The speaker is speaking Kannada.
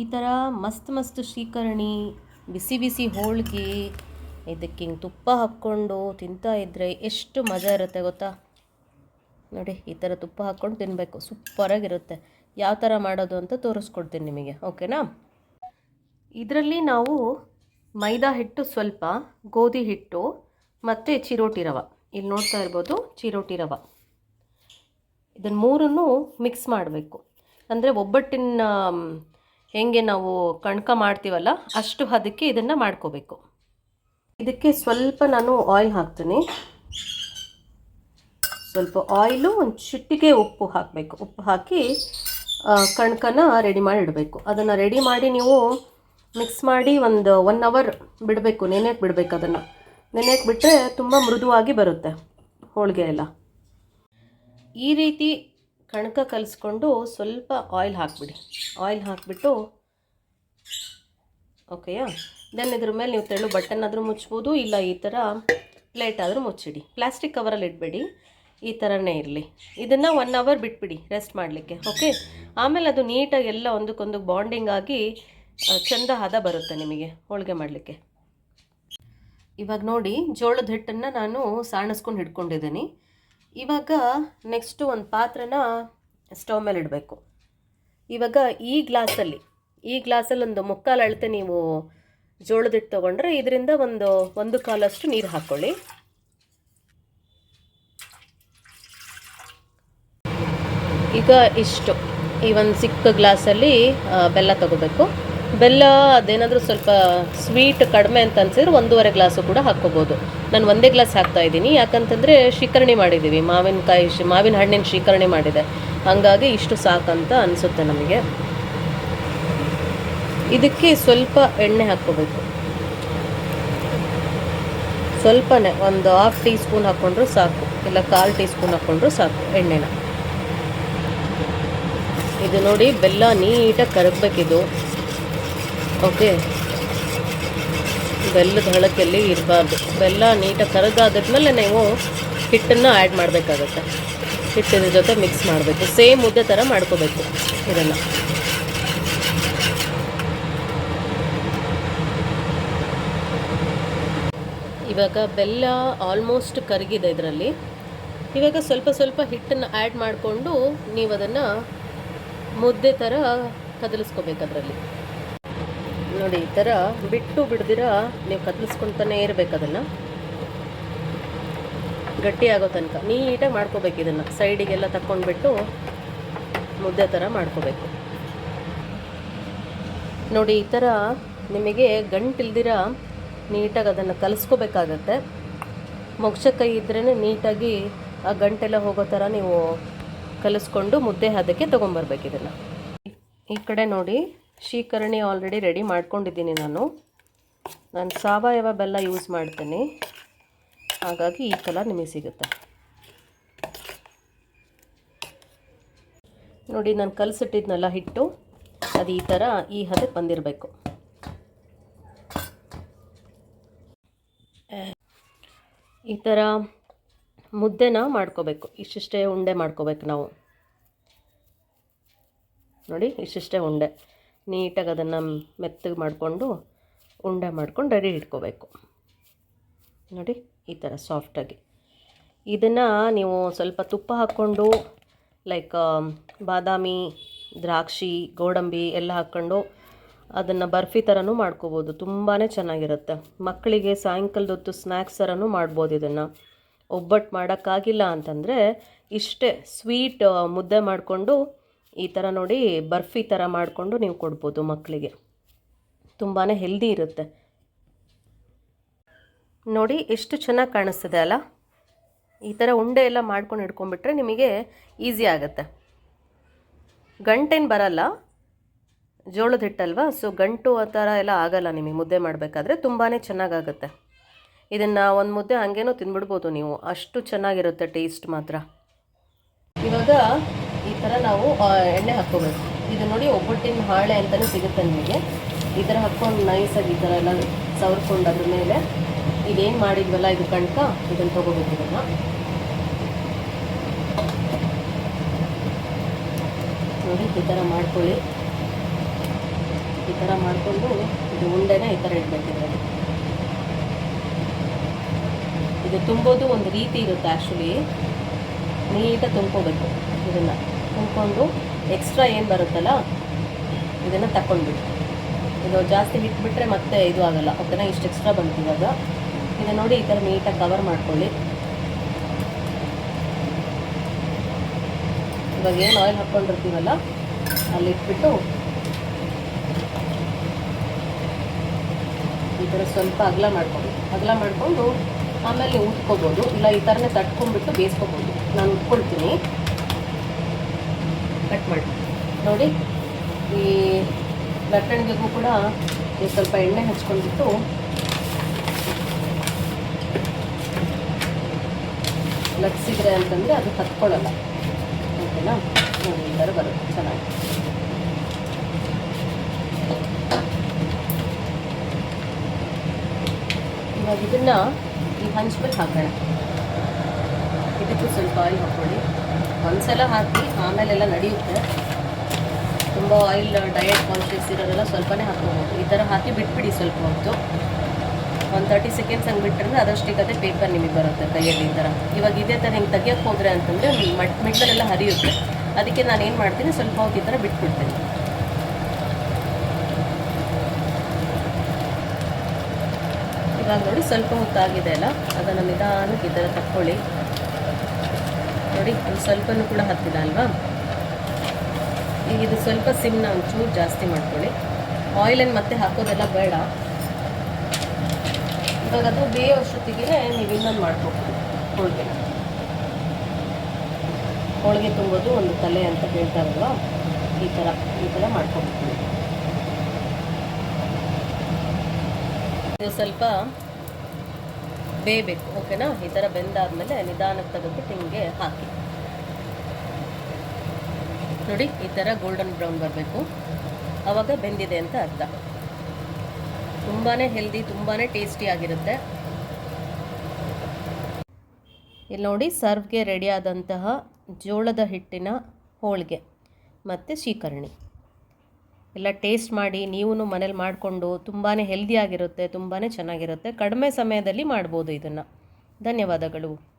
ಈ ಥರ ಮಸ್ತ್ ಮಸ್ತ್ ಶ್ರೀಕರಣಿ ಬಿಸಿ ಬಿಸಿ ಹೋಳಿಗೆ, ಇದಕ್ಕೆ ಹಿಂಗೆ ತುಪ್ಪ ಹಾಕ್ಕೊಂಡು ತಿಂತಾ ಇದ್ದರೆ ಎಷ್ಟು ಮಜಾ ಇರುತ್ತೆ ಗೊತ್ತಾ? ನೋಡಿ, ಈ ಥರ ತುಪ್ಪ ಹಾಕ್ಕೊಂಡು ತಿನ್ನಬೇಕು ಸೂಪರಾಗಿರುತ್ತೆ. ಯಾವ ಥರ ಮಾಡೋದು ಅಂತ ತೋರಿಸ್ಕೊಡ್ತೀನಿ ನಿಮಗೆ, ಓಕೆನಾ? ಇದರಲ್ಲಿ ನಾವು ಮೈದಾ ಹಿಟ್ಟು ಸ್ವಲ್ಪ, ಗೋಧಿ ಹಿಟ್ಟು ಮತ್ತು ಚಿರೋಟಿ ರವ. ಇಲ್ಲಿ ನೋಡ್ತಾ ಇರ್ಬೋದು, ಚಿರೋಟಿ ರವ. ಇದನ್ನು ಮೂರನ್ನು ಮಿಕ್ಸ್ ಮಾಡಬೇಕು. ಅಂದರೆ ಒಬ್ಬಟ್ಟಿನ ಹೆಂಗೆ ನಾವು ಕಣ್ಕ ಮಾಡ್ತೀವಲ್ಲ ಅಷ್ಟು ಹದಕ್ಕೆ ಇದನ್ನು ಮಾಡ್ಕೋಬೇಕು. ಇದಕ್ಕೆ ಸ್ವಲ್ಪ ನಾನು ಆಯಿಲ್ ಹಾಕ್ತೀನಿ. ಸ್ವಲ್ಪ ಆಯಿಲು ಒಂದು ಚಿಟ್ಟಿಗೆ ಉಪ್ಪು ಹಾಕಬೇಕು. ಉಪ್ಪು ಹಾಕಿ ಕಣ್ಕನ ರೆಡಿ ಮಾಡಿ ಇಡಬೇಕು ಅದನ್ನು ರೆಡಿ ಮಾಡಿ ನೀವು ಮಿಕ್ಸ್ ಮಾಡಿ ಒಂದು ಒನ್ ಅವರ್ ಬಿಡಬೇಕು. ನೆನೆಯಕ್ಕೆ ಬಿಡಬೇಕು ಅದನ್ನು. ನೆನೆಯಕ್ಕೆ ಬಿಟ್ಟರೆ ತುಂಬ ಮೃದುವಾಗಿ ಬರುತ್ತೆ ಹೋಳಿಗೆ ಎಲ್ಲ. ಈ ರೀತಿ ಕಣಕ ಕಲಿಸ್ಕೊಂಡು ಸ್ವಲ್ಪ ಆಯಿಲ್ ಹಾಕಿಬಿಡಿ. ಆಯಿಲ್ ಹಾಕಿಬಿಟ್ಟು ಓಕೆಯಾ ದೆನ್ ಇದ್ರ ಮೇಲೆ ನೀವು ತೆಳು ಬಟನ್ ಆದರೂ ಮುಚ್ಬೋದು, ಇಲ್ಲ ಈ ಥರ ಪ್ಲೇಟ್ ಆದರೂ ಮುಚ್ಚಿಡಿ. ಪ್ಲಾಸ್ಟಿಕ್ ಕವರಲ್ಲಿ ಇಡಬೇಡಿ. ಈ ಥರನೇ ಇರಲಿ. ಇದನ್ನು ಒನ್ ಅವರ್ ಬಿಟ್ಬಿಡಿ ರೆಸ್ಟ್ ಮಾಡಲಿಕ್ಕೆ ಓಕೆ ಆಮೇಲೆ ಅದು ನೀಟಾಗಿ ಎಲ್ಲ ಒಂದಕ್ಕೊಂದು ಬಾಂಡಿಂಗ್ ಆಗಿ ಚಂದ ಹದ ಬರುತ್ತೆ ನಿಮಗೆ, ಹೋಳಿಗೆ ಮಾಡಲಿಕ್ಕೆ. ಇವಾಗ ನೋಡಿ, ಜೋಳದ ಹಿಟ್ಟನ್ನು ನಾನು ಸಾಣಿಸ್ಕೊಂಡು ಹಿಡ್ಕೊಂಡಿದ್ದೀನಿ. ಇವಾಗ ನೆಕ್ಸ್ಟು ಒಂದು ಪಾತ್ರನ ಸ್ಟವ್ ಮೇಲೆ ಇಡಬೇಕು. ಇವಾಗ ಈ ಗ್ಲಾಸಲ್ಲಿ ಈ ಗ್ಲಾಸಲ್ಲಿ ಒಂದು ಮುಕ್ಕಾಲು ಅಳತೆ ನೀವು ಜೋಳದಿಟ್ಟು ತೊಗೊಂಡ್ರೆ ಇದರಿಂದ ಒಂದು ಒಂದು ಕಾಲಷ್ಟು ನೀರು ಹಾಕ್ಕೊಳ್ಳಿ ಈಗ ಇಷ್ಟು, ಈ ಒಂದು ಚಿಕ್ಕ ಗ್ಲಾಸಲ್ಲಿ ಬೆಲ್ಲ ತಗೋಬೇಕು. ಬೆಲ್ಲ, ಅದೇನಾದರೂ ಸ್ವಲ್ಪ ಸ್ವೀಟ್ ಕಡಿಮೆ ಅಂತ ಅನ್ಸಿದ್ರೆ ಒಂದೂವರೆ ಗ್ಲಾಸು ಕೂಡ ಹಾಕ್ಕೋಬೋದು. ನಾನು ಒಂದೇ ಗ್ಲಾಸ್ ಹಾಕ್ತಾ ಇದ್ದೀನಿ. ಯಾಕಂತಂದರೆ ಶೀಕರಣಿ ಮಾಡಿದ್ದೀವಿ ಮಾವಿನಕಾಯಿ ಶಿ, ಮಾವಿನ ಹಣ್ಣಿನ ಶೀಕರಣಿ ಮಾಡಿದೆ. ಹಾಗಾಗಿ ಇಷ್ಟು ಸಾಕಂತ ಅನಿಸುತ್ತೆ ನಮಗೆ. ಇದಕ್ಕೆ ಸ್ವಲ್ಪ ಎಣ್ಣೆ ಹಾಕ್ಕೋಬೇಕು. ಸ್ವಲ್ಪನೇ, ಒಂದು ಹಾಫ್ ಟೀ ಸ್ಪೂನ್ ಹಾಕ್ಕೊಂಡ್ರೂ ಸಾಕು. ಇಲ್ಲ ಕಾಲು ಟೀ ಸ್ಪೂನ್ ಹಾಕ್ಕೊಂಡ್ರು ಸಾಕು ಎಣ್ಣೆನ. ಇದು ನೋಡಿ ಬೆಲ್ಲ ನೀಟಾಗಿ ಕರಗಬೇಕಿದು. ಓಕೆ. ಬೆಲ್ಲದ ಹಳಕ್ಕೆಲ್ಲಿ ಇರಬಾರ್ದು. ಬೆಲ್ಲ ನೀಟಾಗಿ ಕರಗಾದ್ಮೇಲೆ ನೀವು ಹಿಟ್ಟನ್ನು ಆ್ಯಡ್ ಮಾಡಬೇಕಾಗತ್ತೆ. ಹಿಟ್ಟಿನ ಜೊತೆ ಮಿಕ್ಸ್ ಮಾಡಬೇಕು. ಸೇಮ್ ಮುದ್ದೆ ಥರ ಮಾಡ್ಕೋಬೇಕು ಇದನ್ನು. ಇವಾಗ ಬೆಲ್ಲ ಆಲ್ಮೋಸ್ಟ್ ಕರಗಿದೆ ಇದರಲ್ಲಿ. ಇವಾಗ ಸ್ವಲ್ಪ ಸ್ವಲ್ಪ ಹಿಟ್ಟನ್ನು ಆ್ಯಡ್ ಮಾಡಿಕೊಂಡು ನೀವು ಅದನ್ನು ಮುದ್ದೆ ಥರ ಕದಲಿಸ್ಕೋಬೇಕು ಅದರಲ್ಲಿ. ನೋಡಿ, ಈ ಥರ ಬಿಟ್ಟು ಬಿಡ್ದಿರಾ ನೀವು ಕದಲಿಸ್ಕೊತಾನೆ ಇರಬೇಕು ಅದನ್ನು. ಗಟ್ಟಿ ಆಗೋ ತನಕ, ನೀಟಾಗಿ ಮಾಡ್ಕೋಬೇಕು ಇದನ್ನು. ಸೈಡಿಗೆಲ್ಲ ತಕ್ಕೊಂಡ್ಬಿಟ್ಟು ಮುದ್ದೆ ಥರ ಮಾಡ್ಕೋಬೇಕು. ನೋಡಿ, ಈ ಥರ ನಿಮಗೆ ಗಂಟಿಲ್ದಿರ ನೀಟಾಗಿ ಅದನ್ನು ಕಲಿಸ್ಕೋಬೇಕಾಗತ್ತೆ. ಮೊಗ್ಸ ಕೈ ಇದ್ರೇ ನೀಟಾಗಿ ಆ ಗಂಟೆಲ್ಲ ಹೋಗೋ ಥರ ನೀವು ಕಲಿಸ್ಕೊಂಡು ಮುದ್ದೆ ಹದಕ್ಕೆ ತೊಗೊಂಬರ್ಬೇಕು ಇದನ್ನು. ಈ ಕಡೆ ನೋಡಿ ಶೀಕರಣಿ ಆಲ್ರೆಡಿ ರೆಡಿ ಮಾಡ್ಕೊಂಡಿದ್ದೀನಿ ನಾನು. ನಾನು ಸಾವಯವ ಬೆಲ್ಲ ಯೂಸ್ ಮಾಡ್ತೀನಿ. ಹಾಗಾಗಿ ಈ ಕಲರ್ ನಿಮಗೆ ಸಿಗುತ್ತೆ. ನೋಡಿ, ನಾನು ಕಲಸಿಟ್ಟಿದ್ನೆಲ್ಲ ಹಿಟ್ಟು, ಅದು ಈ ಥರ ಈ ಹದಕ್ಕೆ ಬಂದಿರಬೇಕು. ಈ ಥರ ಮುದ್ದೆನ ಮಾಡ್ಕೋಬೇಕು. ಇಷ್ಟಿಷ್ಟೇ ಉಂಡೆ ಮಾಡ್ಕೋಬೇಕು ನಾವು. ನೋಡಿ, ಇಷ್ಟಿಷ್ಟೇ ಉಂಡೆ. ನೀಟಾಗಿ ಅದನ್ನು ಮೆತ್ತಗೆ ಮಾಡಿಕೊಂಡು ಉಂಡೆ ಮಾಡ್ಕೊಂಡು ರೆಡಿ ಇಟ್ಕೋಬೇಕು. ನೋಡಿ, ಈ ಥರ ಸಾಫ್ಟಾಗಿ. ಇದನ್ನು ನೀವು ಸ್ವಲ್ಪ ತುಪ್ಪ ಹಾಕ್ಕೊಂಡು, ಲೈಕ್ ಬಾದಾಮಿ, ದ್ರಾಕ್ಷಿ, ಗೋಡಂಬಿ ಎಲ್ಲ ಹಾಕ್ಕೊಂಡು ಅದನ್ನು ಬರ್ಫಿ ಥರನೂ ಮಾಡ್ಕೋಬೋದು. ತುಂಬಾ ಚೆನ್ನಾಗಿರುತ್ತೆ. ಮಕ್ಕಳಿಗೆ ಸಾಯಂಕಾಲದ ಹೊತ್ತು ಸ್ನ್ಯಾಕ್ಸ್ ಥರನೂ ಮಾಡ್ಬೋದು ಇದನ್ನು. ಒಬ್ಬಟ್ಟು ಮಾಡೋಕ್ಕಾಗಿಲ್ಲ ಅಂತಂದರೆ ಇಷ್ಟೇ ಸ್ವೀಟ್ ಮುದ್ದೆ ಮಾಡಿಕೊಂಡು ಈ ಥರ ನೋಡಿ ಬರ್ಫಿ ಥರ ಮಾಡಿಕೊಂಡು ನೀವು ಕೊಡ್ಬೋದು ಮಕ್ಕಳಿಗೆ. ತುಂಬಾ ಹೆಲ್ದಿ ಇರುತ್ತೆ. ನೋಡಿ ಎಷ್ಟು ಚೆನ್ನಾಗಿ ಕಾಣಿಸ್ತದೆ ಅಲ್ಲ? ಈ ಥರ ಉಂಡೆ ಎಲ್ಲ ಮಾಡ್ಕೊಂಡು ಇಟ್ಕೊಂಡ್ಬಿಟ್ರೆ ನಿಮಗೆ ಈಸಿ ಆಗುತ್ತೆ. ಗಂಟೇನು ಬರಲ್ಲ. ಜೋಳದ ಹಿಟ್ಟಲ್ವಾ? ಸೊ ಗಂಟು ಆ ಥರ ಎಲ್ಲ ಆಗಲ್ಲ ನಿಮಗೆ ಮುದ್ದೆ ಮಾಡಬೇಕಾದ್ರೆ. ತುಂಬಾ ಚೆನ್ನಾಗಾಗುತ್ತೆ. ಇದನ್ನು ಒಂದು ಮುದ್ದೆ ಹಾಗೇನೂ ತಿಂದ್ಬಿಡ್ಬೋದು ನೀವು. ಅಷ್ಟು ಚೆನ್ನಾಗಿರುತ್ತೆ ಟೇಸ್ಟ್ ಮಾತ್ರ. ಇವಾಗ ಥರ ನಾವು ಎಣ್ಣೆ ಹಾಕ್ಕೋಬೇಕು. ಇದು ನೋಡಿ ಒಬ್ಬಟ್ಟಿನ ಹಾಳೆ ಅಂತಲೇ ಸಿಗುತ್ತೆ ನಿಮಗೆ. ಈ ಥರ ಹಾಕ್ಕೊಂಡು ನೈಸಾಗಿ ಈ ಥರ ಎಲ್ಲ ಸವರ್ಕೊಂಡು ಅದ್ರ ಮೇಲೆ ಇದೇನು ಮಾಡಿದ್ವಲ್ಲ, ಇದು ಕಣ್ಕ? ಇದನ್ನು ತೊಗೋಬೇಕು ಇದನ್ನು. ನೋಡಿ, ಈ ಥರ ಮಾಡ್ಕೊಳ್ಳಿ. ಈ ಥರ ಮಾಡಿಕೊಂಡು ಇದು ಉಂಡೆನ ಈ ಥರ ಇಡಬೇಕು ಇದು ತುಂಬೋದು ಒಂದು ರೀತಿ ಇರುತ್ತೆ ಆ್ಯಕ್ಚುಲಿ ನೀಟಾಗಿ ತುಂಬ್ಕೋಬೇಕು ಇದನ್ನು. ತುಂಬ್ಕೊಂಡು ಎಕ್ಸ್ಟ್ರಾ ಏನು ಬರುತ್ತಲ್ಲ, ಇದನ್ನು ತಗೊಂಡ್ಬಿಟ್ಟು ಇದು ಜಾಸ್ತಿ ಬಿಟ್ಬಿಟ್ರೆ ಮತ್ತೆ ಇದು ಆಗಲ್ಲ ಓಕೆನಾ ಇಷ್ಟು ಎಕ್ಸ್ಟ್ರಾ ಬಂತು ಇವಾಗ. ಇದು ನೋಡಿ ಈ ಥರ ನೀಟಾಗಿ ಕವರ್ ಮಾಡ್ಕೊಳ್ಳಿ. ಇವಾಗ ಏನು ಆಯಿಲ್ ಹಾಕ್ಕೊಂಡಿರ್ತೀವಲ್ಲ, ಅಲ್ಲಿ ಇಟ್ಬಿಟ್ಟು ಈ ಥರ ಸ್ವಲ್ಪ ಅಗಲ ಮಾಡ್ಕೊಳ್ಳಿ. ಅಗಲ ಮಾಡಿಕೊಂಡು ಆಮೇಲೆ ಉಟ್ಕೋಬೋದು, ಇಲ್ಲ ಈ ಥರನೇ ತಟ್ಕೊಂಡ್ಬಿಟ್ಟು ಬೇಯಿಸ್ಕೋಬೋದು. ನಾನು ಉಟ್ಕೊಳ್ತೀನಿ. ಕಟ್ ಮಾಡಿ. ನೋಡಿ, ಈ ಲಟ್ಟಣಿಗೆಗೂ ಕೂಡ ಸ್ವಲ್ಪ ಎಣ್ಣೆ ಹಚ್ಕೊಂಡ್ಬಿಟ್ಟು ಲಟ್ಸಿದ್ರೆ ಅಂತಂದರೆ ಅದು ಹತ್ಕೊಳ್ಳಲ್ಲ ಓಕೆನಾ? ನೋಡಿ, ಈ ಬರುತ್ತೆ ಚೆನ್ನಾಗಿ ಇವಾಗ ಇದನ್ನು ಈ ಹಂಚ್ಮೇಲೆ ಹಾಕೋಣ. ಇದಕ್ಕೂ ಸ್ವಲ್ಪ ಆಯಿಲ್ ಹಾಕ್ಕೊಳ್ಳಿ. ಒಂದ್ಸಲ ಹಾಕಿ ಆಮೇಲೆಲ್ಲ ನಡೆಯುತ್ತೆ. ತುಂಬ ಆಯಿಲ್ ಡಯಟ್ ಕಾನ್ಷಿಯಸ್ ಇರೋದೆಲ್ಲ ಸ್ವಲ್ಪನೇ ಹಾಕ್ಕೊಬೋದು ಈ ಥರ ಹಾಕಿ ಬಿಟ್ಬಿಡಿ ಸ್ವಲ್ಪ ಹೊತ್ತು. ಒಂದು ತರ್ಟಿ ಸೆಕೆಂಡ್ಸ್ ಹಂಗೆ ಬಿಟ್ಟರೆ ಅದಷ್ಟಿಗದೆ ಪೇಪರ್ ನಿಮಗೆ ಬರುತ್ತೆ ಕೈಯಲ್ಲಿ ಈ ಥರ. ಇವಾಗ ಇದೇ ಥರ ಹಿಂಗೆ ತೆಗಿಯೋಕ್ಕೆ ಹೋದ್ರೆ ಅಂತಂದರೆ ಮಟ್ ಮಿಡ್ಲಲ್ಲೆಲ್ಲ ಹರಿಯುತ್ತೆ. ಅದಕ್ಕೆ ನಾನು ಏನು ಮಾಡ್ತೀನಿ? ಸ್ವಲ್ಪ ಹೊತ್ತು ಈ ಥರ ಬಿಟ್ಬಿಡ್ತೀನಿ. ಇವಾಗ ನೋಡಿ ಸ್ವಲ್ಪ ಹೊತ್ತಾಗಿದೆ ಅಲ್ಲ? ಅದನ್ನು ನಿಧಾನಕ್ಕೆ ಈ ಥರ ತಕ್ಕೊಳ್ಳಿ. ನೋಡಿ ಸ್ವಲ್ಪನೂ ಕೂಡ ಹತ್ತಿಲ್ಲ ಅಲ್ವಾ? ಈಗ ಇದು ಸ್ವಲ್ಪ ಸಿಮ್ನ ಒಂಚೂರು ಜಾಸ್ತಿ ಮಾಡ್ಕೊಳ್ಳಿ. ಆಯಿಲನ್ನು ಮತ್ತೆ ಹಾಕೋದೆಲ್ಲ ಬೇಡ. ಇವಾಗ ಅದು ಬೇಯೋಷ್ಟೊತ್ತಿಗೆ ನೀವು ಇನ್ನೊಂದು ಮಾಡ್ಕೋಬೋದು. ಹೋಳಿಗೆ. ಹೋಳಿಗೆ ತುಂಬೋದು, ಒಂದು ತಲೆ ಅಂತ ಹೇಳ್ತಾರಲ್ವ ಈ ಥರ ಈ ಥರ ಮಾಡ್ಕೋಬೇಕು ಇದು ಸ್ವಲ್ಪ ಬೇಯಬೇಕು, ಓಕೆನಾ? ಈ ಥರ ಬೆಂದಾದಮೇಲೆ ನಿಧಾನಕ್ಕೆ ತೆಗೆದ್ಬಿಟ್ಟು ಹಿಂಗೆ ಹಾಕಿ. ನೋಡಿ, ಈ ಥರ ಗೋಲ್ಡನ್ ಬ್ರೌನ್ ಬರಬೇಕು. ಆವಾಗ ಬೆಂದಿದೆ ಅಂತ ಅರ್ಥ. ತುಂಬಾ ಹೆಲ್ದಿ ತುಂಬಾ ಟೇಸ್ಟಿ ಆಗಿರುತ್ತೆ. ಇಲ್ಲಿ ನೋಡಿ ಸರ್ವ್ಗೆ ರೆಡಿಯಾದಂತಹ ಜೋಳದ ಹಿಟ್ಟಿನ ಹೋಳಿಗೆ ಮತ್ತು ಶೀಕರಣಿ. ಎಲ್ಲ ಟೇಸ್ಟ್ ಮಾಡಿ ನೀವು ಮನೇಲಿ ಮಾಡಿಕೊಂಡು ತುಂಬಾ ಹೆಲ್ದಿಯಾಗಿರುತ್ತೆ ತುಂಬಾ ಚೆನ್ನಾಗಿರುತ್ತೆ. ಕಡಿಮೆ ಸಮಯದಲ್ಲಿ ಮಾಡ್ಬೋದು ಇದನ್ನು. ಧನ್ಯವಾದಗಳು.